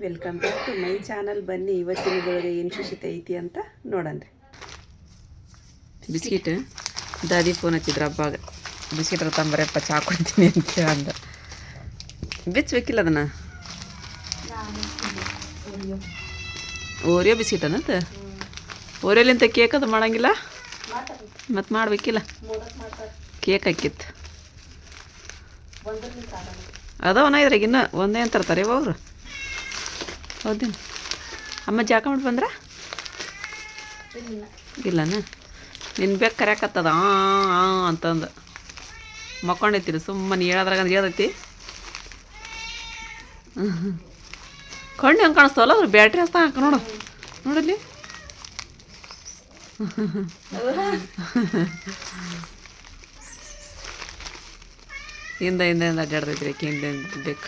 Welcome back to my channel ಬನ್ನಿ ಇವತ್ತಿನ ಬೆಳಗ್ಗೆ ಏನು ಶುಶಿತ ಐತಿ ಅಂತ ನೋಡನ್ರಿ ಬಿಸ್ಕಿಟ್ ದಾದಿ ಫೋನ್ ಹಚ್ಚಿದ್ರು ಹಬ್ಬಾಗ. ಬಿಸ್ಕಿಟ್ ತಂಬರಪ್ಪ ಚಾ ಕೊಡ್ತೀನಿ ಅಂತ ಅಂದ ಬಿಚ್ಚಬೇಕಿಲ್ಲ ಅದನ್ನ? ಓರಿಯೋ ಬಿಸ್ಕಿಟ್ ಅನ್ನತ್ತ ಓರಿಯೋಲಿಂತ ಕೇಕ್ ಅದು ಮಾಡಂಗಿಲ್ಲ? ಮತ್ತು ಮಾಡ್ಬೇಕಿಲ್ಲ? ಕೇಕ್ ಹಾಕಿತ್ತು. ಅದಾವನ ಇದ್ರಾಗ ಇನ್ನೂ? ಒಂದೇ ಅಂತ ತರ್ತಾರೆ ಅವ್ರು. ಹೌದೇನು? ಅಮ್ಮ ಜಾಕ ಮಾಡಿ ಬಂದ್ರ? ಇಲ್ಲನ? ನಿನ್ನ ಬೇಕು ಕರೆಯಕತ್ತದ, ಆ ಅಂತಂದು. ಮಕ್ಕೊಂಡೈತಿರಿ ಸುಮ್ಮನೆ ಹೇಳದ್ರಾಗ ಹೇಳ್ತೈತಿ ಕಣ್ಣು ಹೆಂಗೆ ಕಾಣಿಸ್ತಲ್ಲ ಅವ್ರು ಬ್ಯಾಟ್ರಿ ಹಸ್ತ ಹಾಕ ನೋಡು. ನೋಡಲ್ಲಿ ಹಿಂದೆ ಹಿಂದೆ ಅಡ್ಡಾಡ್ತೈತಿ ಆಕಿ ಹಿಂದೆ. ಬೇಕು.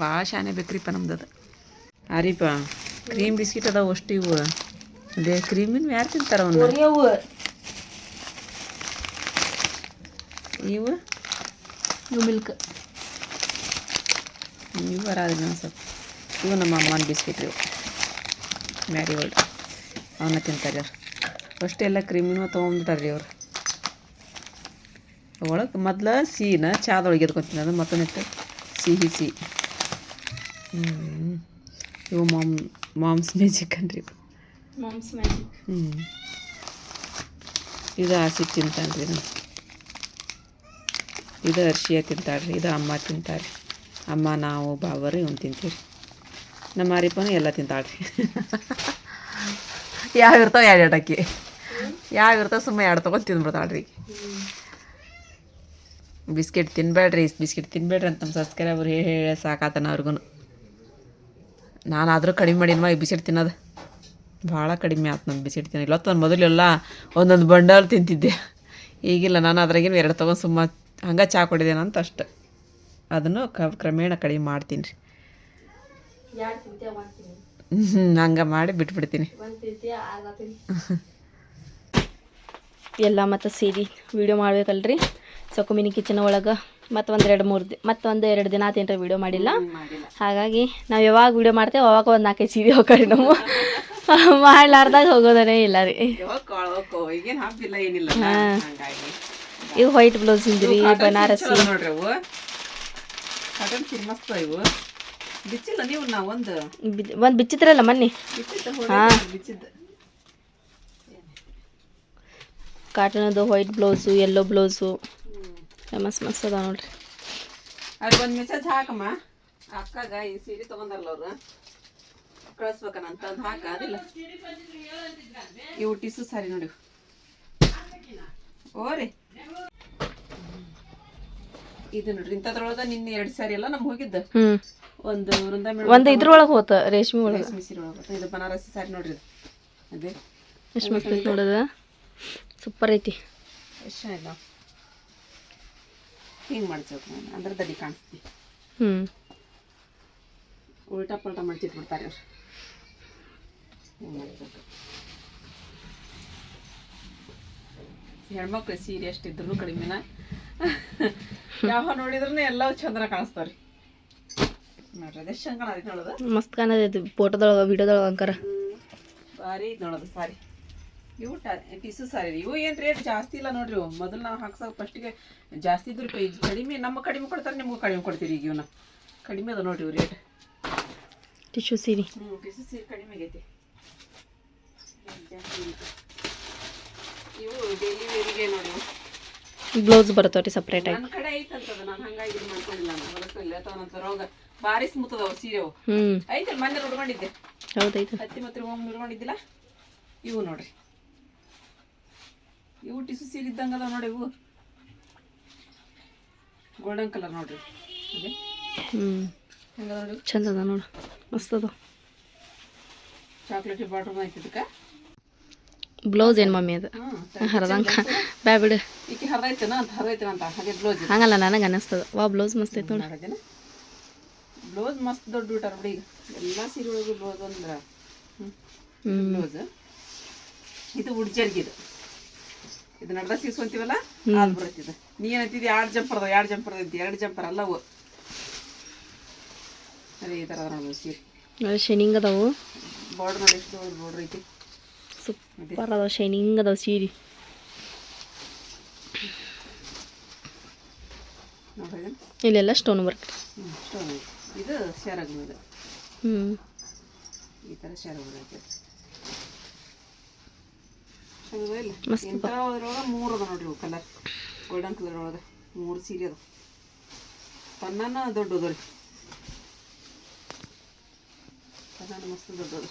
ಭಾಳ ಶಾನೆ ಬೇಕ್ರಿಪ್ಪ ನಮ್ದದು. ಆರಿಪ್ಪ ಕ್ರೀಮ್ ಬಿಸ್ಕಿಟ್ ಅದಾವ ಅಷ್ಟು ಇವು. ಅದೇ ಕ್ರೀಮಿನ ಯಾರು ತಿಂತಾರ ಅವನ್ನ ಇವು? ಇವು ಮಿಲ್ಕ್ ಇವು ಬರೋದಿಲ್ಲ ಸ್ವಲ್ಪ. ಇವು ನಮ್ಮ ಅಮ್ಮನ ಬಿಸ್ಕಿಟ್ ಇವು. ಮ್ಯಾರಿ ವರ್ಲ್ಡ್ ಅವನ್ನ ತಿಂತಾರೆ ಅವ್ರು. ಅಷ್ಟೆಲ್ಲ ಕ್ರೀಮಿನೂ ತೊಗೊಂಡ್ಬಿಟ್ಟಾರ್ರಿ ಅವ್ರು. ಒಳಗೆ ಮೊದ್ಲು ಸಿಹಿನ ಚಾದೊಳಗೆ ಎದ್ಕೊತೀನಿ ಅದು ಮತ್ತೊಂದಿಟ್ಟು ಸಿಹಿ ಸಿಹಿ ಹ್ಞೂ ಇವು ಮಾಮ್ ಮಾಮ್ಸ್ ಮ್ಯಾಜಿಕ್ ಅನ್ರಿ ಮಾಮ್ಸ್ ಮ್ಯಾಜಿಕ್ ಹ್ಞೂ ಇದು ಹಸಿ ತಿಂತಾನ್ರಿ ಇದು ಇದು ಅರ್ಶಿಯ ತಿಂತಾಳ್ರಿ ಇದು ಅಮ್ಮ ತಿಂತಾಳ್ರಿ. ಅಮ್ಮ ನಾವು ಬಾಬರಿ ಇವ್ನು ತಿಂತೀವಿ ನಮ್ಮ ಮಾರಿಪ್ಪನು ಎಲ್ಲ ತಿಂತಾಳ್ರಿ. ಯಾವ ಇರ್ತಾವೆ ಎರಡು ಎರಡು ಅಕ್ಕಿ ಯಾವ ಇರ್ತಾವೆ ಸುಮ್ಮನೆ ಎರಡು ತೊಗೊಂಡು ತಿಂದ್ಬಿಡ್ತಾಳ್ರಿ. ಬಿಸ್ಕೆಟ್ ತಿನ್ಬೇಡ್ರಿ ಬಿಸ್ಕೆಟ್ ತಿನ್ಬೇಡ್ರಿ ಅಂತ ನಮ್ಮ ಸಬ್ಸ್ಕ್ರೈಬರ್ ಹೇಳಿ ಹೇಳಿ ಸಾಕಾತನ ಅವ್ರಿಗೂ ನಾನು ಆದರೂ ಕಡಿಮೆ ಮಾಡಿನ್ವಾ ಈ ಬಿಸ್ಕೆಟ್ ತಿನ್ನೋದು. ಭಾಳ ಕಡಿಮೆ ಆಯ್ತು ನಮ್ಮ ಬಿಸ್ಕೆಟ್ ತಿನ್ನೋ ನಾನು ಮೊದಲೆಲ್ಲ ಒಂದೊಂದು ಬಂಡಲ್ ತಿಂತಿದ್ದೆ. ಈಗಿಲ್ಲ, ನಾನು ಅದ್ರಾಗಿನ ಎರಡು ತೊಗೊಂಡು ಸುಮ್ಮ ಹಂಗೆ ಚಾ ಕೊಡಿದ್ದೇನೆ ಅಂತ ಅಷ್ಟು. ಅದನ್ನು ಕ್ರಮೇಣ ಕಡಿಮೆ ಮಾಡ್ತೀನಿ. ರೀ ಹ್ಞೂ ಹಂಗೆ ಮಾಡಿ ಬಿಟ್ಬಿಡ್ತೀನಿ. ಎಲ್ಲ ಮತ್ತು ಸೇರಿ ವಿಡಿಯೋ ಮಾಡ್ಬೇಕಲ್ರಿ? ಸೊಕುಮಿನಿ ಕಿಚನ್ ಒಳಗೆ ಮತ್ತು ಒಂದು ಎರಡು ಮೂರು ದಿನ ಮತ್ತು ಒಂದು ಎರಡು ದಿನ ಆತೇನ್ರ ವಿಡಿಯೋ ಮಾಡಿಲ್ಲ. ಹಾಗಾಗಿ ನಾವು ಯಾವಾಗ ವೀಡಿಯೋ ಮಾಡ್ತೇವೆ ಅವಾಗ ಒಂದು ನಾಲ್ಕೈದು ಸೀರೆ ಹೋಗ್ರಿ ನಾವು. ಮಾಡ್ಲಾರ್ದಾಗ ಹೋಗೋದನೇ ಇಲ್ಲ ರೀ. ಹಾಂ. ಇವು ವೈಟ್ ಬ್ಲೌಸ್ ಇಂದ್ರಿ ಬನಾರಸಿ ಒಂದು? ಬಿಚ್ಚಿದ್ರಲ್ಲ ಮೊನ್ನೆ? ಹಾ. ಕಾಟನದು ವೈಟ್ ಬ್ಲೌಸು ಯೆಲ್ಲೋ ಬ್ಲೌಸು ಮಸ್ತ್ ಮಸ್ತ್ ಅದಾವ ನೋಡ್ರಿ. ಅದು ಒಂದು ಮೆಸೇಜ್ ಹಾಕಮ್ಮ. ಅಕ್ಕಾಗ ಈ ಸೀರೆ ತೊಗೊಂಡಲ್ಲ ಅವ್ರು. ಕಳಿಸ್ಬೇಕನಂತ ಅದು ಹಾಕ ಅದಿಲ್ಲ. ಇವು ಟಿಸು ಸಾರಿ ನೋಡಿ. ಓರಿ. ಇದು ನೋಡ್ರಿ ಇಂಥದ್ರೊಳಗ ನಿನ್ನೆ ಎರಡು ಸಾರಿ ಎಲ್ಲ ನಮ್ಗೆ ಹೋಗಿದ್ದ? ಒಂದು ವೃಂದ ಒಂದು ಇದ್ರೊಳಗೆ ಹೋತ ರೇಷ್ಮೆ ಒಳಗೆ. ರೇಷ್ಮೆ ಸೀರೆ ಒಳಗೆ ಇದು ಬನಾರಸಿ ಸಾರಿ ನೋಡ್ರಿ ಅದೇ. ಎಷ್ಟು ಮಸ್ತ್ ನೋಡೋದ ಸೂಪರ್ ಐತಿ. ಎಷ್ಟು ಇಲ್ಲ ಹಿಂಗೆ ಮಾಡ್ಬೇಕು ನಾನು. ಅಂದ್ರೆ ದಡಿ ಕಾಣಿಸ್ತಿ. ಹ್ಞೂ ಉಲ್ಟಾ ಪಲ್ಟಾ ಮಾಡ್ತಿಟ್ಬಿಡ್ತಾರೆ ಅವ್ರು ಹಿಂಗೆ ಮಾಡ್ಬೇಕು. ಹೆಣ್ಮಕ್ಳು ಸೀರೆ ಎಷ್ಟಿದ್ರು ಕಡಿಮೆನ? ಯಾವ ನೋಡಿದ್ರು ಎಲ್ಲವೂ ಚಂದ್ರ ಕಾಣಿಸ್ತಾವ್ರಿ. ನೋಡ್ರಿ ಅದಕ್ಕೆ ನೋಡೋದು ಮಸ್ತ್ ಕಾಣದೈತಿ ಫೋಟೋದೊಳಗೆ ವಿಡಿಯೋದೊಳಗೆ ಅಂಕಾರ. ಭಾರಿ ನೋಡೋದು ಸಾರಿ. ಇವು ಪೀಸು ಸಾರಿ. ಇವು ಏನು ರೇಟ್ ಜಾಸ್ತಿ ಇಲ್ಲ ನೋಡ್ರಿ ಇವು. ಮೊದಲು ನಾವು ಹಾಕ್ಸೋ ಫಸ್ಟಿಗೆ ಜಾಸ್ತಿ ಇದ್ರು ಇದು ಕಡಿಮೆ ನಮ್ಮ ಕಡಿಮೆ ಕೊಡ್ತಾರೆ ನಿಮ್ಗೆ ಕಡಿಮೆ ಕೊಡ್ತೀರಿ ಈಗ ಇವನ್ನ ಕಡಿಮೆ ಅದ ನೋಡ್ರಿ ಇವು ರೇಟ್ ಟಿಶ್ಯೂ ಸೀರೆ. ಹ್ಞೂ ಟಿಸು ಸೀರೆ ಕಡಿಮೆ ಆಗೈತಿ. ಇವು ಡೈಲಿ ವೇರಿಗೆ ನೋಡಿ ಬ್ಲೌಸ್ ಬ್ಲೌಸ್ ಸಪ್ರೇಟ್ ಸಪ್ರೇಟಾಗಿ ನನ್ನ ಕಡೆ ಐತಂತದ ನಾನು ಹಂಗಾಗಿ ಇದು ಮಾಡ್ಕೊಂಡಿಲ್ಲ ನಾನು. ಇಲ್ಲ ಅಥವಾ ರೋಗ. ಭಾರಿ ಸ್ಮೂತ್ ಅದಾವ ಸೀರೆ ಅವು. ಐತಲ್ಲ ಮೊನ್ನೆ ಉಡ್ಕೊಂಡಿದ್ದೆ ಹೌದೈತೆ. ಹತ್ತಿ ಮತ್ತೆ ಒಮ್ಮೆ ಉಡ್ಕೊಂಡಿದ್ದಿಲ್ಲ ಇವು ನೋಡ್ರಿ. ಇವು ಟಿಸು ಸೀರೆ ಇದ್ದಂಗೆ ನೋಡಿ ಇವು. ಗೋಲ್ಡನ್ ಕಲರ್ ನೋಡ್ರಿ. ಹ್ಞೂ ಹೆಂಗದ ನೋಡಿ? ಚಂದ ಅದ ನೋಡು. ಮಸ್ತ್ ಅದ. ಚಾಕ್ಲೇಟಿ ಬಾರ್ಡ್ರ್ ಐತಿ ಇದಕ್ಕೆ? ಬ್ಲೌಸ್ ಏನು ಮಮ್ಮಿ ಅದು? ಹ್ಞೂ ಹರದಂಕ ಬ್ಯಾ ಬಿಡು. ಈಕೆ ಹರಿದೈತೇನ ಅಂತ ಹರಿದೈತೇನ ಅಂತ. ಹಾಗೆ ಬ್ಲೌಸ್ ಹಂಗಲ್ಲ ನನಗೆ ಅನ್ನಿಸ್ತದ ವಾ ಬ್ಲೌಸ್ ಮಸ್ತ್ ಐತೆ ನೋಡಿ. ಬ್ಲೌಸ್ ಮಸ್ತ್ ದೊಡ್ಡ ಬಿಟ್ಟಾರ ಬಿಡಿ ಎಲ್ಲ ಸೀರೆ ಒಳಗೂ ಬ್ಲೌಸ್ ಅಂದ್ರೆ ಬ್ಲೌಸ್ ಇದು ಉಡ್ಜರ್ಗಿದು ಇದು ನಡ್ದ ಸೀಸ್ಕೊಂತೀವಲ್ಲ? ಬರುತ್ತೆ ಬರುತ್ತಿದೆ. ನೀ ಏನಂತಿದ್ದಿ ಎರಡು ಜಂಪರ್ ಅದಾವ ಎರಡು ಜಂಪರ್ ಅಂತ ಎರಡು ಜಂಪರ್ ಅಲ್ಲ ಅವು. ಅದೇ ಈ ಥರ ಅದ ನೋಡಿ ಸೀರೆ ಶೈನಿಂಗ್ ಅದಾವು. ಬಾರ್ಡ್ರ್ ನೋಡಿ ಎಷ್ಟು ಬಾರ್ಡ್ರ್ ಐತಿ? ಸೂಪರ್ ಅದಾವ ಶೈನಿಂಗ್ ಅದಾವ ಸೀರೆ. ಇಲ್ಲೆಲ್ಲ ಸ್ಟೋನ್ ವರ್ಕ್ ಸ್ಟೋನ್ ಇದು ಶೇರ್ ಆಗ್ಬೋದು ಹ್ಞೂ ಈ ಥರ ಶೇರ್ ಐತಿ. ಚಂದ ಇಲ್ಲ. ಮಸ್ತ್ ಇಂಥ ಅದ್ರೊಳಗೆ ಮೂರು ಅದ ನೋಡ್ರಿ ಇವು ಕಲರ್ ಗೋಲ್ಡನ್ ಕಲರ್ ಒಳಗೆ ಮೂರು ಸೀರೆ ಅದ ಪನ್ನಾನ ದೊಡ್ಡದು ರೀ. ಪನ್ನಾನ ಮಸ್ತ್ ದೊಡ್ಡದು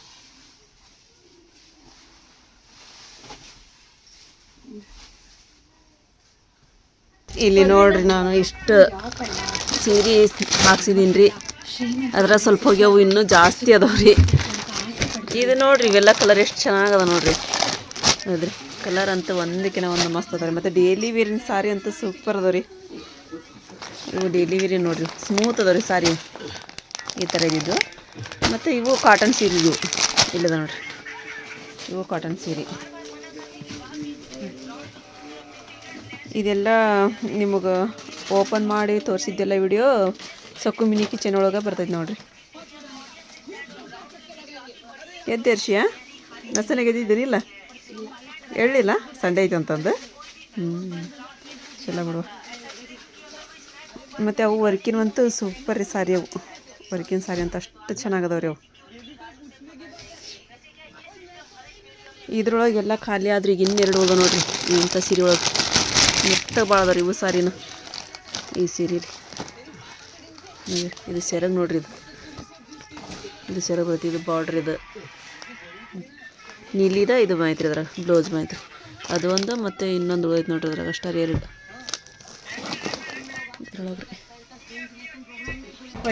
ಇಲ್ಲಿ ನೋಡ್ರಿ ನಾನು ಇಷ್ಟು ಸೀರೆ ಹಾಕ್ಸಿದೀನಿ ರೀ ಅದ್ರ ಸ್ವಲ್ಪ ಹೋಗ್ಯವು ಇನ್ನೂ ಜಾಸ್ತಿ ಅದಾವ ರೀ ಇದು ನೋಡ್ರಿ ಇವೆಲ್ಲ ಕಲರ್ ಎಷ್ಟು ಚೆನ್ನಾಗದ ನೋಡ್ರಿ. ಹೌದ್ರಿ ಕಲರ್ ಅಂತೂ ಒಂದಕ್ಕಿನ ಒಂದು ಮಸ್ತ್ ಅದ ರೀ ಮತ್ತು ಡೈಲಿ ವೇರಿನ ಸಾರಿ ಅಂತೂ ಸೂಪರ್ ಅದಾವ ರೀ ಇವು ಡೈಲಿ ವೇರಿ ನೋಡಿರಿ ಸ್ಮೂತ್ ಅದಾವ ರೀ ಸಾರಿ ಈ ಥರ ಇದ್ದಿದ್ದು ಮತ್ತು ಇವು ಕಾಟನ್ ಸೀರೆ ಇದು. ಇಲ್ಲದ ನೋಡ್ರಿ. ಇವು ಕಾಟನ್ ಸೀರೆ ಇದೆಲ್ಲ ನಿಮಗೆ ಓಪನ್ ಮಾಡಿ ತೋರಿಸಿದ್ದೆಲ್ಲ ವಿಡಿಯೋ ಸೊಕ್ಕು ಮಿನಿ ಕಿಚನ್ ಒಳಗೆ ಬರ್ತೈತೆ ನೋಡ್ರಿ. ಎದ್ದೇರ್ಷಿಯಾ ನಸನಾಗ ಎದ್ದಿದ್ದೀನಿಲ್ಲ ಹೇಳಿಲ್ಲ ಸಂಡೆ ಐತೆ ಅಂತಂದು. ಹ್ಞೂ ಚಲೋ ಬಿಡುವ ಮತ್ತು ಅವು ವರ್ಕಿನವಂತೂ ಸೂಪರ್ ರೀ ಸಾರಿ ಅವು. ವರ್ಕಿನ ಸಾರಿ ಅಂತ ಅಷ್ಟು ಚೆನ್ನಾಗದವ್ರಿ ಅವು. ಇದ್ರೊಳಗೆಲ್ಲ ಖಾಲಿ ಆದ್ರೆ ಈಗ ಇನ್ನೆರಡು ಹೋದ ನೋಡ್ರಿ ಇಂಥ ಸೀರೆ ಒಳಗೆ ಮೆತ್ತ ಭಾಳ ಅದಾವ್ರಿ ಇವು ಸಾರಿನ. ಈ ಸೀರೆ ರೀ. ಇದು ಸೆರಗ್ ನೋಡ್ರಿ ಇದು. ಇದು ಸೆರಗ್ ಬರ್ತಿ ಇದು ಬಾರ್ಡ್ರ್ ಇದು. ನೀಲಿದ, ಇದು ಮಾಯ್ತ್ರಿ ಅದ್ರಾಗ, ಬ್ಲೌಸ್ ಮಾಯ್ತ್ರಿ ಅದು ಒಂದು ಮತ್ತು ಇನ್ನೊಂದು ಉಳಿದು ನೋಡ್ರಿ ಅದ್ರಾಗ, ಅಷ್ಟೇ ಎರಡು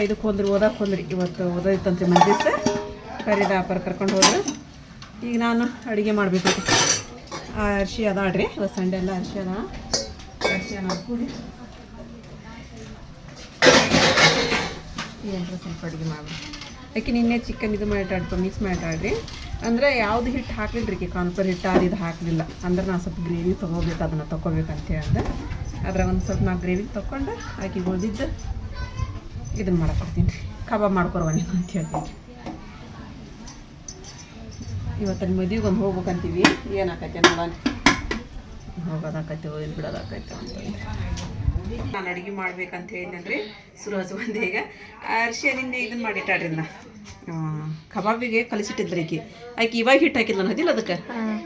ಇದಕ್ಕೆ ಹೋದ್ರಿ ಓದಕ್ಕೆ ಹೋದ್ರಿ. ಇವತ್ತು ಓದೈತಂತ್ರಿ ಮಂದಿ ಕರಿದ ಆಪರ್ ಕರ್ಕೊಂಡು ಹೋದ್ರೆ. ಈಗ ನಾನು ಅಡುಗೆ ಮಾಡಬೇಕು ಅರ್ಶಿ ಅಡ್ರಿ ಇವತ್ತು ಸಂಡೆ ಎಲ್ಲ ಅರ್ಶಿ ಅದ. ಅರ್ಶಿ ಅನ್ನ ಕೂಡಿ ಏನರ ಸ್ವಲ್ಪ ಅಡುಗೆ ಮಾಡ್ಬಿಡಿ ಯಾಕೆ ನಿನ್ನೆ ಚಿಕನ್ ಇದು ಮಾಡಿಟ್ಟಾಡ್ತು ಮಿಕ್ಸ್ ಮಾಡಿಟ್ಟಾಡ್ರಿ ಅಂದರೆ ಯಾವುದು ಹಿಟ್ಟು ಹಾಕ್ಲಿಲ್ಲ ರೀ ಕಾನ್ಫರ್ ಹಿಟ್ಟು ಅದು ಇದು ಹಾಕಲಿಲ್ಲ. ಅಂದ್ರೆ ನಾನು ಸ್ವಲ್ಪ ಗ್ರೇವಿ ತೊಗೋಬೇಕು, ಅದನ್ನು ತೊಗೋಬೇಕಂತ ಹೇಳ್ದೆ ಅದ್ರ ಒಂದು ಸ್ವಲ್ಪ ನಾ ಗ್ರೇವಿ ತೊಗೊಂಡು ಹಾಕಿ ಉಳಿದಿದ್ದು ಇದನ್ನು ಮಾಡ್ಕೊಡ್ತೀನಿ ರೀ ಕಬಾಬ್ ಮಾಡ್ಕೊರವ ನೀವು ಅಂತ ಹೇಳ್ತೀನಿ. ಇವತ್ತಿನ ಮದುವೆಗೆ ಒಂದು ಹೋಗ್ಬೇಕಂತೀವಿ. ಏನಾಕೈತೆ ನೋಡೋಣ. ಹೋಗೋದಾಕೈತೆ ಏನು ಬಿಡೋದಾಕೈತೆ ಅಂತಂದ್ರೆ ನಾನು ಅಡುಗೆ ಮಾಡ್ಬೇಕಂತ ಹೇಳಿದ್ನಲ್ರಿ ಸುರಜ್ ಬಂದೆ ಈಗ. ಅರ್ಶಿ ನಿನ್ನೆ ಇದನ್ನ ಮಾಡಿಟ್ಟಾಡ್ರಿ ನಾ ಕಬಾಬಿಗೆ ಕಲಿಸಿಟ್ಟಿದ್ರಿ ಆಕಿ ಆಕೆ ಇವಾಗ ಹಿಟ್ಟು ಹಾಕಿದ್ ನಾನು ಹದಿಲ್ಲ ಅದಕ್ಕೆ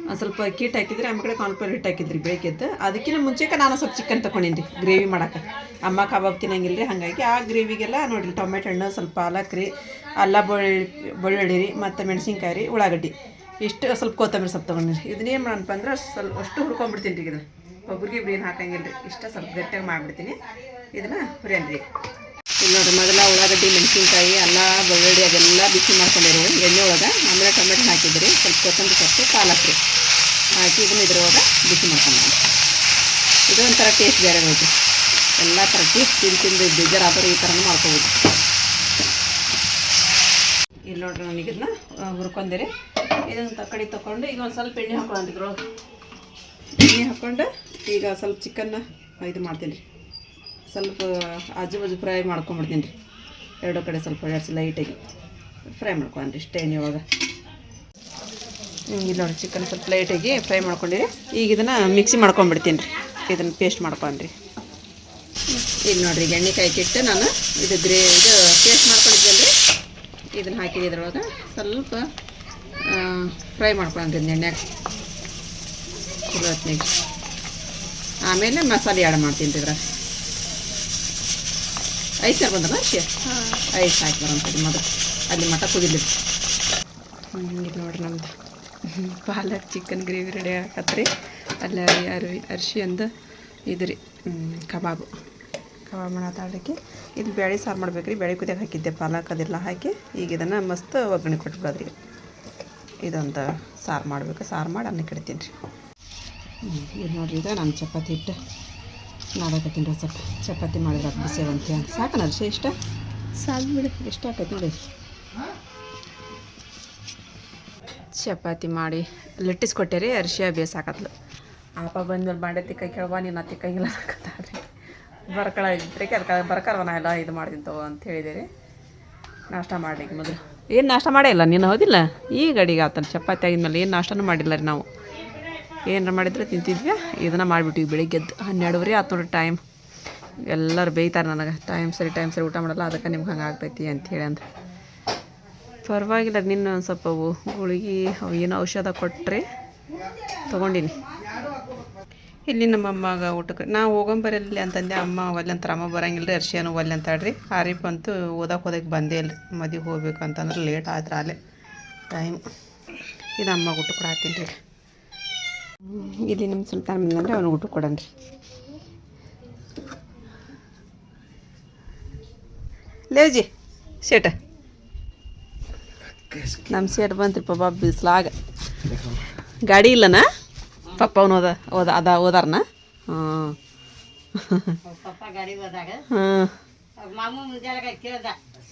ಒಂದು ಸ್ವಲ್ಪ ಅಕ್ಕಿ ಹಿಟ್ಟು ಹಾಕಿದ್ರಿ ಆಮೇಲೆ ಕಡೆ ಕಾನ್ಪೇರ್ ಹಿಟ್ಟು ಹಾಕಿದ್ರಿ ಬೆಳಗ್ಗೆದ್ದು ಅದಕ್ಕಿಂತ ಮುಂಚೆಗೆ ನಾನು ಸ್ವಲ್ಪ ಚಿಕನ್ ತೊಗೊಂಡಿನಿ ರೀ ಗ್ರೇವಿ ಮಾಡಕ್ಕೆ. ಅಮ್ಮ ಕಬಾಬ್ ತಿನ್ನಂಗಿಲ್ಲ ರೀ ಹಾಗಾಗಿ ಆ ಗ್ರೇವಿಗೆಲ್ಲ ನೋಡಿರಿ ಟೊಮೆಟೊ ಹಣ್ಣು ಸ್ವಲ್ಪ ಪಾಲಕ್ ರೀ ಅಲ್ಲ ಬೆಳ್ಳುಳ್ಳಿ ಬೆಳ್ಳುಳ್ಳಿ ರೀ ಮತ್ತು ಮೆಣಸಿನ್ಕಾಯಿ ರೀ ಉಳ್ಳಾಗಡ್ಡಿ. ಇಷ್ಟು ಸ್ವಲ್ಪ ಕೊತ್ತಂಬರಿ ಸ್ವಲ್ಪ ತೊಗೊಂಡಿರಿ ಇದನ್ನೇನು ಮಾಡಪ್ಪ ಅಂದ್ರೆ ಸ್ವಲ್ಪ ಅಷ್ಟು ಹುರ್ಕೊಂಡ್ಬಿಡ್ತೀನಿ ರೀ ಇದನ್ನು. ಒಬ್ರಿಗೆ ಏನು ಹಾಕಂಗಿಲ್ಲ ರೀ ಇಷ್ಟ ಸ್ವಲ್ಪ ಗಟ್ಟಿಯಾಗಿ ಮಾಡಿಬಿಡ್ತೀನಿ. ಇದನ್ನು ಹುರಿಯನ್ರಿ ಇಲ್ಲಿ ನೋಡ್ರಿ ಮೊದಲ ಉಳ್ಳಾಗಡ್ಡಿ ಮೆಣಸಿನ್ಕಾಯಿ ಅಲ್ಲ ಬೆಳ್ಳುಳ್ಳಿ ಅದೆಲ್ಲ ಬಿಸಿ ಮಾಡ್ಕೊಂಡಿರಿ ಎಣ್ಣೆ ಒಳಗೆ ಆಮೇಲೆ ಟೊಮೆಟೊ ಹಾಕಿದ್ರಿ. ಸ್ವಲ್ಪ ಕೊತ್ತಂಬರಿ ಸೊಪ್ಪು ಪಾಲಕ್ ರೀ ಹಾಕಿ ಇದನ್ನು ಇದ್ರೊಳಗೆ ಬಿಸಿ ಮಾಡ್ಕೊಂಡು ಇದು ಒಂಥರ ಟೇಸ್ಟ್ ಬೇರೆ ನೋಡಿ ಎಲ್ಲ ಥರ ಟೇಸ್ಟ್ ತಿಂದು ತಿಂದು ಬೇಜಾರಾದರೂ ಈ ಥರನೂ ಮಾಡ್ಕೋಬೋದು. ಇಲ್ಲಿ ನೋಡ್ರಿ ನನಗೆ ಇದನ್ನ ಹುರ್ಕೊಂಡಿರಿ ಇದನ್ನು ತಕ್ಕಡಿ ತೊಗೊಂಡು ಈಗ ಒಂದು ಸ್ವಲ್ಪ ಎಣ್ಣೆ ಹಾಕೊಳ್ಳೋಣ ಇದ್ರೊಳಗೆ. ಎಣ್ಣೆ ಹಾಕ್ಕೊಂಡು ಈಗ ಸ್ವಲ್ಪ ಚಿಕನ್ನ ಇದು ಮಾಡ್ತೀನಿ ರೀ. ಸ್ವಲ್ಪ ಆಜು ಬಾಜು ಫ್ರೈ ಮಾಡ್ಕೊಂಬಿಡ್ತೀನಿ ರೀ. ಎರಡು ಕಡೆ ಸ್ವಲ್ಪ ಎರಡು ಲೈಟಾಗಿ ಫ್ರೈ ಮಾಡ್ಕೊಂಡ್ರಿ ಸ್ಟೇನ್ ಒಳಗೆ ಇಲ್ಲಿ ನೋಡಿ ಚಿಕನ್ ಸ್ವಲ್ಪ ಲೈಟಾಗಿ ಫ್ರೈ ಮಾಡ್ಕೊಂಡಿರಿ. ಈಗ ಇದನ್ನು ಮಿಕ್ಸಿ ಮಾಡ್ಕೊಂಬಿಡ್ತೀನಿ ರೀ. ಇದನ್ನು ಪೇಸ್ಟ್ ಮಾಡ್ಕೊಂಡ್ರಿ ಇಲ್ಲಿ ನೋಡಿರಿ, ಈಗ ಎಣ್ಣೆ ಕಾಯ್ಕಿಟ್ಟು ನಾನು ಇದು ಗ್ರೇ ಇದು ಪೇಸ್ಟ್ ಮಾಡ್ಕೊಂಡಿದ್ವಲ್ರಿ ಇದನ್ನು ಹಾಕಿದ್ದು ಇದ್ರೊಳಗೆ. ಸ್ವಲ್ಪ ಫ್ರೈ ಮಾಡ್ಕೊಂಡ್ರಿ ಎಣ್ಣೆಗೆ ಚಲೋ ಹೊತ್ನಾಗ ಆಮೇಲೆ ಮಸಾಲೆ ಆ್ಯಡ್ ಮಾಡ್ತೀನಿ ಇದ್ರಾಗ ಐಸ್ ಸಾರು ಬಂದಲ್ಲ ಅಷ್ಟೇ ಐಸ್ ಹಾಕಿ ಬರೋಂಥದ್ದು ಮೊದಲು ಅಲ್ಲಿ ಮಠ ಕುದಿಲಿ. ಇದು ನೋಡ್ರಿ ನಮ್ದು. ಪಾಲಕ್ ಚಿಕನ್ ಗ್ರೇವಿ ರೆಡಿ ಹಾಕತ್ರಿ ಅಲ್ಲಿ ಅರಿ ಅರ್ಶಿ ಅಂದು ಇದು ರೀ ಕಬಾಬು. ಕಬಾಬ್ ಮಾಡತ್ತಾಡಲಿಕ್ಕೆ ಇದು ಬೇಳೆ ಸಾರು ಮಾಡ್ಬೇಕು ರೀ ಬೇಳೆ ಕುದಿಯಕ್ಕೆ ಹಾಕಿದ್ದೆ ಪಾಲಕ್ ಅದೆಲ್ಲ ಹಾಕಿ. ಈಗ ಇದನ್ನು ಮಸ್ತ್ ಒಗ್ಗರಣೆ ಕೊಟ್ಬಿಡೋದ್ರಿ. ಇದೊಂದು ಸಾರು ಮಾಡಬೇಕು. ಸಾರು ಮಾಡಿ ಅನ್ನಕ್ಕೆ ಇಡ್ತೀನಿ ರೀ. ಇದು ನೋಡಿರಿ ಈಗ ನಾನು ಚಪಾತಿ ಹಿಟ್ಟು. ನಾಡಕತ್ತೀನಿ ರೀ ಸ್ವಲ್ಪ ಚಪಾತಿ ಮಾಡಿದ್ರೆ ಅದು ಬಿಸಿ ಅಂತ. ಹೇಳಿ ಸಾಕು ನರ್ಷ ಇಷ್ಟ? ಸಾಕು ಬಿಡು. ಎಷ್ಟು ಆಕೈತೆ ನೋಡಿ. ಚಪಾತಿ ಮಾಡಿ ಲಟ್ಟಿಸ್ಕೊಟ್ಟೆ ರೀ ಅರಿಶಿಯ ಬೇಸಾಕತ್ಲು ಆಪ ಬಂದ್ಮೇಲೆ ಮಾಡಿ ತಿಕ್ಕ ಕೇಳುವ ನೀನು ತಿಕ್ಕಂಗಿಲ್ಲ ಅನ್ನಕತ್ತಾಳ್ರಿ ಬರ್ಕಳ ಇದ್ರೆ ಅದಕ್ಕೆ ಬರ್ಕಳ ನಾ ಎಲ್ಲ ಇದು ಮಾಡ್ತೀನಿ ತಗೋ ಅಂತ ಹೇಳಿದೆ ರೀ ನಾಷ್ಟ ಮಾಡಲಿಕ್ಕೆ ಮೊದಲು. ಏನು ನಾಷ್ಟ ಮಾಡೇ ಇಲ್ಲ ನೀನು ಹೌದಿಲ್ಲ? ಈಗ ಅಡಿಗೆ ಆತನ ಚಪಾತಿ ಆಗಿದ್ಮೇಲೆ ಏನು ನಾಷ್ಟನೂ ಮಾಡಿಲ್ಲ ರೀ ನಾವು. ಏನಾರ ಮಾಡಿದ್ರೆ ತಿಂತಿದ್ವಿ. ಇದನ್ನು ಮಾಡಿಬಿಟ್ಟಿವಿ. ಬೆಳಿಗ್ಗೆದ್ದು ಹನ್ನೆರಡುವರೆ ಆತು ನೋಡ್ರಿ ಟೈಮ್ ಎಲ್ಲರೂ ಬೇಯ್ತಾರೆ ನನಗೆ. ಟೈಮ್ ಸರಿ ಟೈಮ್ ಸರಿ ಊಟ ಮಾಡಲ್ಲ. ಅದಕ್ಕೆ ನಿಮ್ಗೆ ಹಂಗೆ ಆಗ್ತೈತಿ ಅಂಥೇಳಿ ಅಂದ್ರೆ. ಪರವಾಗಿಲ್ಲ, ನಿನ್ನ ಒಂದು ಸ್ವಲ್ಪ ಗುಳಿಗೆ ಅವು ಏನೋ ಔಷಧ ಕೊಟ್ಟರೆ ತೊಗೊಂಡಿನಿ. ಇಲ್ಲಿ ನಮ್ಮ ಅಮ್ಮಗೆ ಊಟಕ್ಕೆ. ನಾವು ಹೋಗೊಂಬರಲಿ ಅಂತಂದೆ. ಅಮ್ಮ ಒಲ್ಲೆ ಅಂತಾರೆ ಅಮ್ಮ ಬರಂಗಿಲ್ಲ ರೀ ಅರ್ಶಿಯನು ಒಲ್ಲೆ ಅಂತಾಳ್ರಿ ಆರಿಪ್ ಅಂತೂ ಓದಕ್ಕೆ ಹೋದಕ್ಕೆ ಬಂದೇ ಇಲ್ಲ. ಮದುವೆ ಹೋಗ್ಬೇಕು ಅಂತಂದ್ರೆ ಲೇಟ್ ಆದ್ರೆ ಅಲ್ಲೇ. ಟೈಮ್ ಇದು ಅಮ್ಮ ಊಟ ಕೊಡಾತೀನಿ ರೀ. ಇಲ್ಲಿ ನಿಮ್ಮ ಸುಲ್ತಾನ್ ಬಂದಂದ್ರೆ ಅವ್ನಿಗೆ ಊಟ ಕೊಡೋಣ ರೀ. ಲೇವ್ಜಿ ಶೇಟ. ನಮ್ಮ ಸೇಟ್ ಬಂತ್ರಿ ಪಾಪ ಬಿಸ್ಲಾಗ. ಗಾಡಿ ಇಲ್ಲನ? ಪಪ್ಪ ಅವನು ಓದ ಓದ ಅದ ಓದಾರನ ಹಾಂ. ಹಾಂ.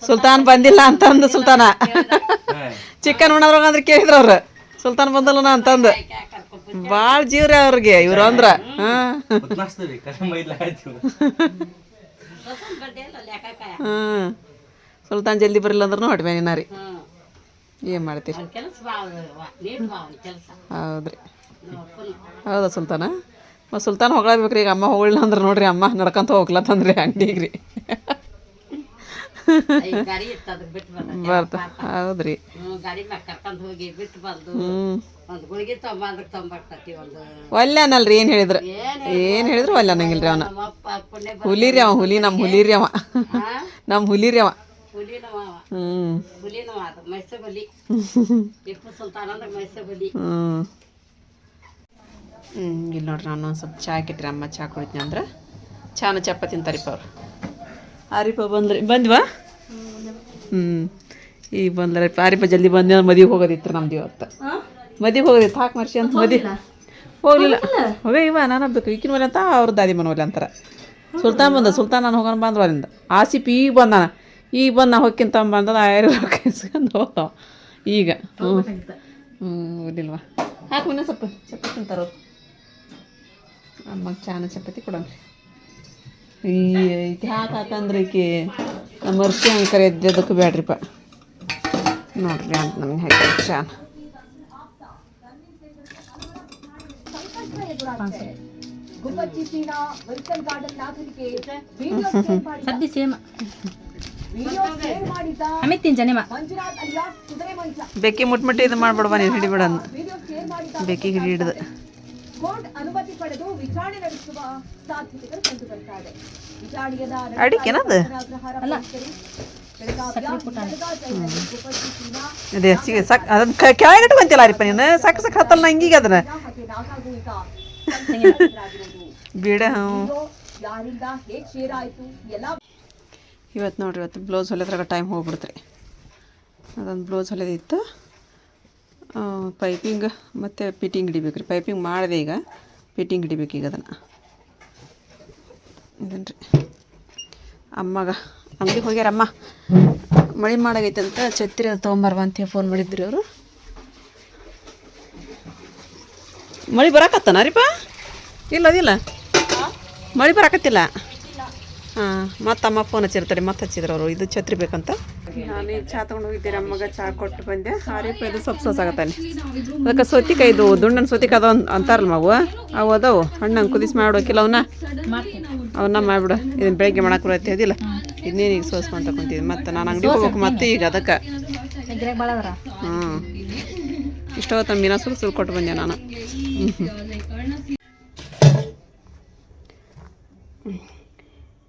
ಸುಲ್ತಾನ್ ಬಂದಿಲ್ಲ ಅಂತಂದು ಸುಲ್ತಾನ. ಚಿಕನ್ ಉಣ್ಣದ್ರಾಗ ಅಂದ್ರೆ ಕೇಳಿದ್ರ ಅವ್ರು. ಸುಲ್ತಾನ್ ಬಂದಲ್ಲನ ಅಂತಂದು. ಭಾಳ ಜೀವ್ರ ಅವ್ರಿಗೆ ಇವ್ರು ಅಂದ್ರ. ಹಾಂ. ಹಾಂ. ಸುಲ್ತಾನ್ ಜಲ್ದಿ ಬರಲಿಲ್ಲ ಅಂದ್ರೂ ಹೊಟ್ಟೆ ಮೇಲೆ ರೀ ಏನು ಮಾಡ್ತೀರಿ? ಹೌದ್ರಿ. ಹೌದಾ ಸುಲ್ತಾನ? ಮತ್ತು ಸುಲ್ತಾನ್ ಹೊಗಳಬೇಕ್ರಿ ಈಗ ಅಮ್ಮ ಹೋಗ್ಲಿಲ್ಲ ಅಂದ್ರೆ ನೋಡ್ರಿ ಅಮ್ಮ ನಡ್ಕೊಂತ ಹೋಗ್ಲತ್ತಂದ್ರಿ ಅಂಗಡಿಗೆ ರೀ ಗಾಡಿ ಇತ್ತು ಅದಕ್ಕೆ ಬಿಟ್ಟು ಬಂದ ಬರ್ತ ಹೌದ್ರಿ. ಗಾಡಿ ಏನ್ ಹೇಳಿದ್ರು? ಏನು ಹೇಳಿದ್ರು? ಒಲ್ಲೆ ಅನ್ನಂಗಿಲ್ರಿ ಅವನ. ಹುಲಿರಿ ಹುಲಿ ರೀ ಅವ ಹುಲಿ ನಮ್ಮ ಹುಲಿ ರೀ ಅವ ನಮ್ಮ ಹುಲಿ. ರೀ ಅವ ಹ್ಮ್. ಹ್ಞೂ ಇಲ್ಲಿ ನೋಡ್ರಿ ನಾನು ಒಂದ್ ಸ್ವಲ್ಪ ಚಾ ಕಿಟ್ರಿ ಅಮ್ಮ ಚಾ ಕುಡಿತೀನಿ ಅಂದ್ರೆ. ಚಾನ ಚಪ್ಪ ತಿಂತಾರಿಪ್ಪ ಅವ್ರು. ಆರಿಪ ಬಂದ್ರಿ ಬಂದ್ವಾ? ಹ್ಞೂ ಈಗ ಬಂದ್ರೆ ಆರಿಪ ಜಲ್ದಿ ಬಂದ ಮದಿಗೆ ಹೋಗೋದಿತ್ತು ನಮ್ದು ಇವತ್ತು. ಮದಿಗೆ ಹೋಗೋದಿತ್ತು ಹಾಕಿ ಮರ್ಸಿ ಅಂತ ಮದಿ ಹೋಗ್ಲಿಲ್ಲ? ಹೋಗೇ ಇವ ನಾನು ಬೇಕು ಈಕಿನ ಮನೆ ಅಂತ ಅವ್ರ ದಾದಿ ಮನೆ ಒಲೆ ಅಂತಾರೆ. ಸುಲ್ತಾನ್ ಬಂದ ಸುಲ್ತಾನ್ ನಾನು ಹೋಗೋಣ ಬಂದ್ವ ಅಲ್ಲಿಂದ. ಆಸಿಪ್ ಈಗ ಬಂದ ಈಗ ಬಂದು ನಾ ಹೊಕ್ಕಿಂತ ಬಂದದ ಆಯ್ರು ಇಸ್ಕೊಂಡು ಹೋಗ್ತಾವ. ಈಗ. ಹ್ಞೂ ಹ್ಞೂ ಓದಿಲ್ವಾ ಹಾಕಿ ಮನೆ ಸ್ವಲ್ಪ. ಚಪಾತಿ ತಿಂತಾರ ಅಮ್ಮಗೆ ಚಾನ ಚಪಾತಿ ಕೊಡೋಣ್ರಿ ಈ ಈಕೆ ಹಾಕಿ ಹಾಕಂದ್ರೆ ಈಕೆ ನಮ್ಮ ಅರ್ಶಿ ಅಂಕರ್ ಎದ್ದದಕ್ಕೆ ಬೇಡ್ರಿಪ್ಪ ನೋಡ್ರಿ ಅಂತ ನಮ್ಗೆ ಹಾಕಿ ಚಾನ ಸದ್ದಿ ಸೇಮ್ ಅಮಿತ್ ತಿಂಜನೆ ಮಾ ಬೆಕ್ಕಿ ಮುಟ್ಮುಟ್ಟಿ ಇದು ಮಾಡ್ಬಿಡ್ಬ ನೀನು ಹಿಡಿಬಿಡ ಅಂದ ಬೆಕ್ಕಿಗೆ ಹಿಡಿ ಹಿಡ್ದು. ಕೋರ್ಟ್ ಅನುಮತಿ ಪಡೆದು ವಿಚಾರಣೆ ನಡೆಸುವ ಸಾಧ್ಯತೆಗಳು ಕಂಡು ಬರ್ತಾ ಇದೆ. ವಿಚಾರಣೆಯ ಸಕ್ ಅದನ್ನ ಕೆಳಗೆ ಇಟ್ಕೊಂತಿಲ್ಲ ಅರಿಪ ನೀನು? ಸಾಕು ಸಾಕು ಹತ್ತಲ್ಲ ನಂಗೀಗ ಅದನ್ನ ಬಿಡ. ಯಾರಿಂದ ಹೇಗ್ ಶೇರ್ ಆಯಿತು? ಎಲ್ಲ ಇವತ್ತು ನೋಡ್ರಿ ಇವತ್ತು ಬ್ಲೌಸ್ ಹೊಲಿದ್ರಾಗ ಟೈಮ್ ಹೋಗ್ಬಿಡ್ತ್ರಿ. ಅದೊಂದು ಬ್ಲೌಸ್ ಹೊಲಿದಿತ್ತು ಪೈಪಿಂಗ್ ಮತ್ತು ಫಿಟ್ಟಿಂಗ್ ಹಿಡಿಬೇಕು ರೀ. ಪೈಪಿಂಗ್ ಮಾಡಿದೆ ಈಗ. ಫಿಟ್ಟಿಂಗ್ ಹಿಡಿಬೇಕು ಈಗ ಅದನ್ನು. ಇದನ್ನು ರೀ. ಅಮ್ಮಗ. ಅಂಗಡಿಗೆ ಹೋಗ್ಯಾರಮ್ಮ ಮಳೆ ಮಾಡಾಗೈತೆ ಅಂತ ಛತ್ರಿ ತೊಗೊಂಬರ್ವ ಅಂತ ಫೋನ್ ಮಾಡಿದ್ರಿ ಅವರು ಮಳೆ ಬರಾಕತ್ತನ ರೀಪ? ಇಲ್ಲ ಅದಿಲ್ಲ. ಮಳೆ ಬರಾಕತ್ತಿಲ್ಲ? ಹಾಂ ಮತ್ತೆ ಅಮ್ಮ ಫೋನ್ ಹಚ್ಚಿರ್ತಾರೆ ಮತ್ತೆ ಹಚ್ಚಿದ್ರು ಅವರು. ಇದು ಛತ್ರಿ ಬೇಕಂತ. ನಾನು ಈಗ ಚಹಾ ತೊಗೊಂಡು ಹೋಗಿದ್ದೀರಿ ಚಹಾ ಕೊಟ್ಟು ಬಂದೆ. ಹಾರಿಪ ಇದು ಸೊಪ್ಪು ಸೊಸಾಗತ್ತಾನೆ ಅದಕ್ಕೆ ಸೌತಿಕಾಯಿ ಇದು ದುಂಡನ ಸೌತಿಕಾಯಿ ಅದಾವ ಅಂತಾರಲ್ಲ ಮಗು ಅವು ಅದಾವು. ಹಣ್ಣು ಕುದಿಸಿ ಮಾಡ್ಬೇಕಿಲ್ಲ ಅವನ್ನ ಅವನ್ನ ಮಾಡಿಬಿಡು. ಇದನ್ನ ಬೆಳಗ್ಗೆ ಮಾಡಕ್ಕೆ ಬರತ್ತೆ ಅದಿಲ್ಲ. ಇನ್ನೇನು ಈಗ ಸೋಸ್ಕೊಂತ ಕುಂತಿದ್ದೆ ಮತ್ತೆ ನಾನು ಅಂಗಡಿ ಹೋಗ್ಬೇಕು ಮತ್ತೆ ಈಗ ಅದಕ್ಕೆ. ಹ್ಞೂ ಇಷ್ಟೊತ್ತು ಮೀನ ಸುರು ಸುರು ಕೊಟ್ಟು ಬಂದೆ ನಾನು.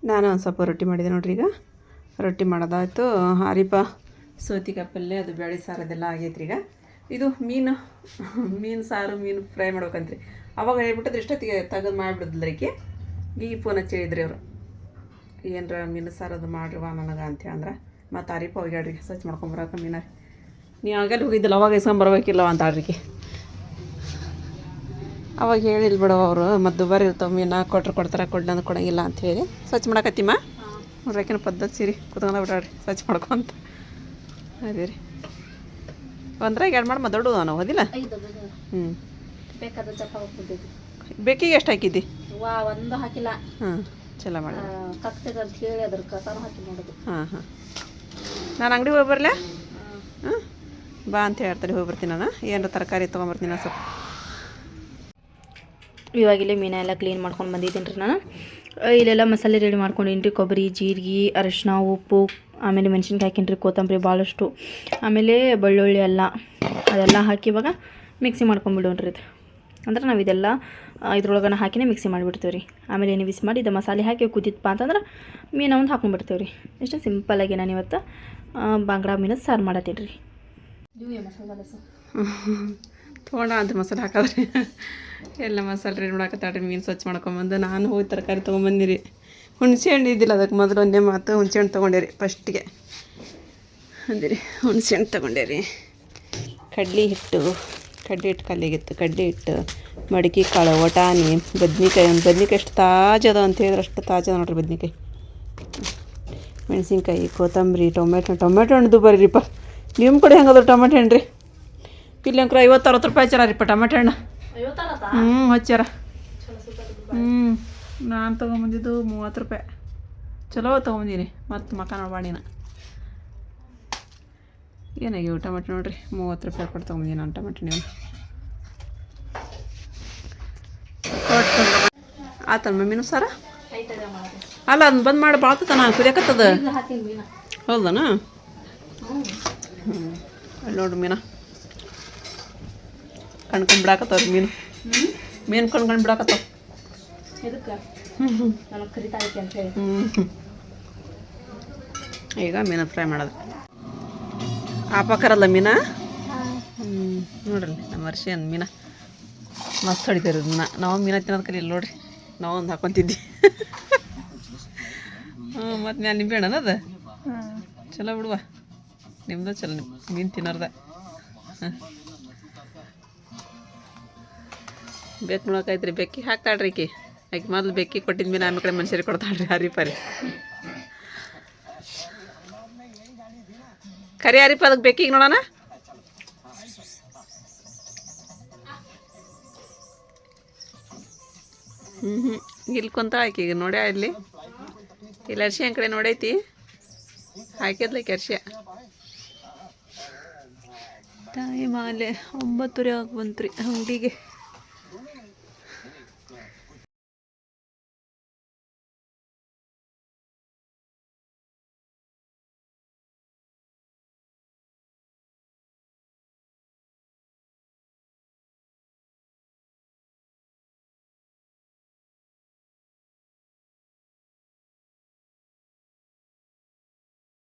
ನಾನು ಒಂದು ಸ್ವಲ್ಪ ರೊಟ್ಟಿ ಮಾಡಿದೆ ನೋಡ್ರಿ ಈಗ. ರೊಟ್ಟಿ ಮಾಡೋದಾಯಿತು. ಹಾರಿಪ ಸೌತಿಕಾಯಿ ಪಲ್ಯ ಅದು ಬೇಳೆ ಸಾರು ಅದೆಲ್ಲ ಆಗೈತ್ರಿ ಈಗ. ಇದು ಮೀನು ಮೀನು ಸಾರು, ಮೀನು ಫ್ರೈ ಮಾಡ್ಬೇಕಂತ್ರಿ. ಅವಾಗ ಹೇಳ್ಬಿಟ್ಟು ಇಷ್ಟೊತ್ತಿಗೆ ತೆಗೆದು ಮಾಡಿಬಿಡಿದ್ಲ ಈ ಫೋನ್ ಹಚ್ಚಿ ಹೇಳಿದ್ರಿ ಅವರು ಏನರ ಮೀನು ಸಾರು ಅದು ಮಾಡ್ರಿವ ನನಗೆ ಅಂತ ಅಂದ್ರೆ ಮತ್ತು ಹರಿಪ ಹೋಗ್ಯಾಡ್ರಿ ಸ್ವಚ್ಛ ಮಾಡ್ಕೊಂಬರಕ ಮೀನ ನೀ ಆಗಲ್ಲಿ ಹೋಗಿದ್ದಿಲ್ಲ, ಅವಾಗ ಇಸ್ಕೊಂಬರ್ಬೇಕಿಲ್ಲ ಅಂತ ಆಡ್ರಿಗೆ ಅವಾಗ ಹೇಳಿಲ್ಲ ಅವರು, ಮತ್ತು ದುಬಾರಿ ಇರ್ತಾವೆ ಮೀನು, ಕೊಟ್ರೆ ಕೊಡ್ತಾರೆ, ಕೊಡ್ಲಂದು ಕೊಡಂಗಿಲ್ಲ ಅಂತ ಹೇಳಿ. ಸ್ವಚ್ಛ ಮಾಡಕತ್ತಿಮ್ಮ ನೋಡ್ರಿಕಿನ ಪದ್ಧತಿ ಸೀರಿ ಕುತ್ಕೊಂಡ ಬಿಡ್ರಿ ಸ್ವಚ್ಛ ಮಾಡ್ಕೊಂತ ಅದೇ ರೀ. ಒಂದ್ರಾಗ ಎರಡು ಮಾಡಿ ದೊಡ್ಡ ನಾವು ಹೋದಿಲ್ಲ ಹ್ಞೂ ಬೇಕಾದ ಚಪ್ಪ ಹೋಗ್ತಿದ್ದೆ ಬೇಕಿಗೆ ಎಷ್ಟು ಹಾಕಿದ್ದಿ? ವಾ ಒಂದು ಹಾಕಿಲ್ಲ. ಹಾಂ ಚಲೋ ಮಾಡಿ. ಕಕ್ತದ ಅಂತ ಹೇಳಿ ಅದ್ರ ಕಸಾನು ಹಾಕಿ ಮಾಡೋದು ಹಾಂ ಹಾಂ. ನಾನು ಅಂಗಡಿ ಹೋಗಿ ಬರಲೇ? ಹಾಂ ಬಾ ಅಂತ ಹೇಳ್ತಾರೆ ಹೋಗಿ ಬರ್ತೀನಿ ನಾನು. ಏನಾರ ತರಕಾರಿ ತೊಗೊಂಬರ್ತೀನಿ ಸ್ವಲ್ಪ. ಇವಾಗಿಲ್ಲೇ ಮೀನ ಎಲ್ಲ ಕ್ಲೀನ್ ಮಾಡ್ಕೊಂಡು ಬಂದಿದ್ದೀನಿ ರೀ ನಾನು. ಇಲ್ಲೆಲ್ಲ ಮಸಾಲೆ ರೆಡಿ ಮಾಡ್ಕೊಂಡಿನಿ ರೀ ಕೊಬ್ಬರಿ ಜೀರಿಗೆ ಅರಶಿನ ಉಪ್ಪು ಆಮೇಲೆ ಮೆಣಸಿನ್ಕಾಯಿ ಹಾಕಿನ್ರಿ ಕೊತ್ತಂಬರಿ ಭಾಳಷ್ಟು ಆಮೇಲೆ ಬೆಳ್ಳುಳ್ಳಿ ಎಲ್ಲ ಅದೆಲ್ಲ ಹಾಕಿ ಇವಾಗ ಮಿಕ್ಸಿ ಮಾಡ್ಕೊಂಡ್ಬಿಡೋಣ್ರಿ ಇದು ಅಂದ್ರೆ ನಾವು ಇದೆಲ್ಲ ಇದ್ರೊಳಗನ ಹಾಕಿನೇ ಮಿಕ್ಸಿ ಮಾಡಿಬಿಡ್ತೀವಿ ರೀ ಆಮೇಲೆ ಏನು ಬಿಸಿ ಮಾಡಿ ಇದು ಮಸಾಲೆ ಹಾಕಿ ಕುದಿತ್ಪ ಅಂತಂದ್ರೆ ಮೀನ ಒಂದು ಹಾಕೊಂಡ್ಬಿಡ್ತೀವಿ ರೀ ಇಷ್ಟು ಸಿಂಪಲ್ಲಾಗಿ ನಾನು ಇವತ್ತು ಬಾಂಗ್ಡಾ ಮೀನು ಸಾರು ಮಾಡತ್ತೀನಿ ರೀ ತೊಗೊಂಡ ಅದು ಮಸಾಲೆ ಹಾಕಿದ್ರಿ. ಎಲ್ಲ ಮಸಾಲೆ ರೆಡಿ ಮಾಡಾಕತ್ತಾಡ್ರಿ ಮೀನು ಸ್ವಚ್ಛ ಮಾಡ್ಕೊಂಬಂದು. ನಾನು ಹೋಗಿ ತರಕಾರಿ ತೊಗೊಂಬಂದಿರಿ. ಹುಣಸೆ ಹಣ್ಣು ಇದ್ದಿಲ್ಲ ಅದಕ್ಕೆ ಮೊದಲು ಒಂದೇ ಮಾತು, ಹುಣಸೆ ಹಣ್ಣು ತೊಗೊಂಡೇರಿ ಫಸ್ಟಿಗೆ ಅಂದಿರಿ, ಹುಣಸೆ ಹಣ್ಣು ತೊಗೊಂಡೇರಿ. ಕಡ್ಲಿ ಹಿಟ್ಟು ಕಡ್ಲಿ ಹಿಟ್ಟು ಕಲ್ಲಿಗಿತ್ತು ಕಡ್ಲಿ ಹಿಟ್ಟು, ಮಡಿಕೆ ಕಾಳು ಒಟಾನಿ ಬದ್ನಿಕಾಯಿ, ಒಂದು ಬದ್ನಿಕಾಯಿ ಎಷ್ಟು ತಾಜಾ ಅದ ಅಂತ ಹೇಳಿದ್ರೆ ಅಷ್ಟು ತಾಜಾ ಅದ ನೋಡ್ರಿ ಬದ್ನಿಕಾಯಿ. ಮೆಣಸಿನ್ಕಾಯಿ, ಕೊತ್ತಂಬರಿ, ಟೊಮೆಟೊ ಟೊಮೆಟೊ ಹಣ್ಣು ಬರ್ರಿಪ್ಪ ನಿಮ್ಮ ಕಡೆ ಹೆಂಗದ್ರೆ ಟೊಮೆಟೊ ಹಣ್ಣು ರೀ? ಇಲ್ಲಿ ಅಂಕರ ಐವತ್ತು ಅರವತ್ತು ರೂಪಾಯಿ ಹಚ್ಚಾರ ರೀಪ್ಪ ಟೊಮೆಟೊ ಹಣ್ಣು. ಹ್ಞೂ ಹಚ್ಚಾರ ಹ್ಞೂ ನಾನು ತೊಗೊಂಬಂದಿದ್ದು ಮೂವತ್ತು ರೂಪಾಯಿ. ಚಲೋ ತೊಗೊಂಬಂದೀನಿ ಮತ್ತು ಮಕ ನೋಡ್ಬಾಣಿನ. ಏನಾಗಿವು ಟೊಮೆಟೊ ನೋಡ್ರಿ? ಮೂವತ್ತು ರೂಪಾಯಿ ಕೊಟ್ಟು ತೊಗೊಂಬಂದೀನಿ ನಾನು ಟೊಮೆಟೊ ನೀವು. ಆತನ ಮಮ್ಮಿನ ಸರ? ಅಲ್ಲ ಅದನ್ನ ಬಂದ್ ಮಾಡಿ ಬಾಳ್ತದ ನಾನು ಕುದಿಯಕತ್ತದ? ಹೌದನ? ಹ್ಞೂ ಅಲ್ಲಿ ನೋಡ್ರಿ ಮೀನ. ಕಣ್ಕೊಂಡ್ ಬಿಡಾಕತ್ತವ್ರಿ ಮೀನು. ಮೀನು ಕಣ್ಕೊಂಡ್ ಬಿಡಾಕತ್ತಾವ ಈಗ ಮೀನು ಫ್ರೈ ಮಾಡೋದು. ಆಪಕರಲ್ಲ ಮೀನ? ಹ್ಞೂ ನೋಡ್ರಿ ನಮ್ಮ ವರ್ಷ ಮೀನ. ಮಸ್ತ್ ಹೊಡಿತೀರಿ ಮೀನ. ನಾವು ಮೀನ ತಿನ್ನೋದು ಕಲಿಲ್ಲ ನೋಡ್ರಿ. ನಾವು ಒಂದು ಹಾಕೊತಿದ್ವಿ. ಹ್ಞೂ ಮತ್ತು ಮ್ಯಾಲೆ ನಿಂಬೆ ಅದು? ಚಲೋ ಬಿಡುವ. ನಿಮ್ದು ಚಲೋ ಮೀನ್ ಮೀನು ತಿನ್ನೋರ್ದ. ಹಾಂ. ಬೇಕು ನೋಡಕೈತ್ರಿ ಬೆಕ್ಕಿ ಹಾಕ್ತಾಳ್ರಿ ಈಕಿ. ಆಕೆ ಮೊದ್ಲು ಬೆಕ್ಕಿ ಕೊಟ್ಟಿದ್ದ ಮೇಲೆ ಆಮೇಲೆ ಕಡೆ ಮನುಷ್ಯರಿಗೆ ಕೊಡ್ತಾಳ್ರಿ ಹರಿಪಾರಿ ಕರಿ ಹರಿಪ ಅದಕ್ಕೆ ಬೆಕ್ಕಿಗೆ ನೋಡೋಣ? ಹ್ಞೂ ಹ್ಞೂ ಇಲ್ಲಿ ಕುಂತ ಆಕಿ ಈಗ ನೋಡ್ಯಾ ಇಲ್ಲಿ? ಇಲ್ಲಿ ಅರ್ಶಿ ಹಂಗೆ ಕಡೆ ನೋಡೈತಿ. ಹಾಕಿದ್ಲಕ್ಕೆ ಅರ್ಶಿ. ಟೈಮ್ ಆಗಲೇ ಒಂಬತ್ತುವರೆ ಆಗಿ ಬಂತ್ರಿ ಅಂಗಡಿಗೆ.